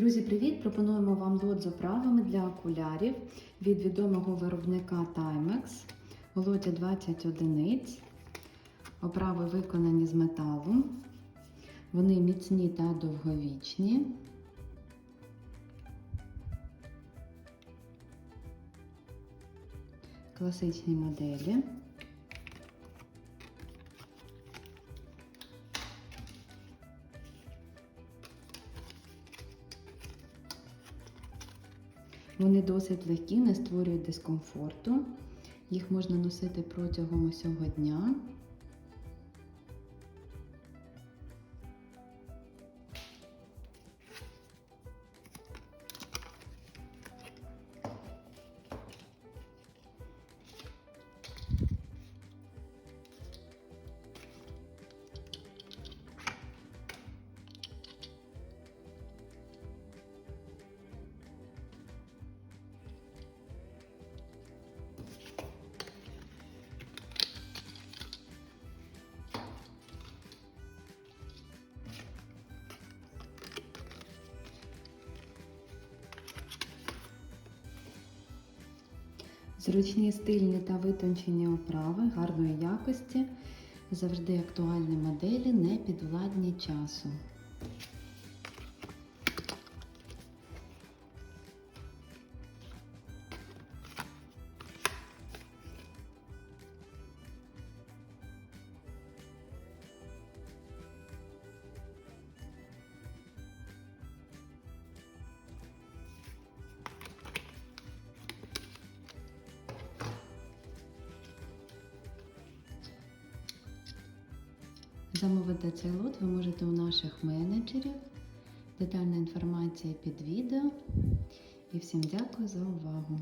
Друзі, привіт! Пропонуємо вам лот з оправами для окулярів від відомого виробника Timex. У лоті 20 одиниць. Оправи виконані з металу. Вони міцні та довговічні. Класичні моделі. Вони досить легкі, не створюють дискомфорту. Їх можна носити протягом усього дня. Зручні, стильні та витончені оправи гарної якості, завжди актуальні моделі, не підвладні часу. Замовити цей лот ви можете у наших менеджерів. Детальна інформація під відео. І всім дякую за увагу!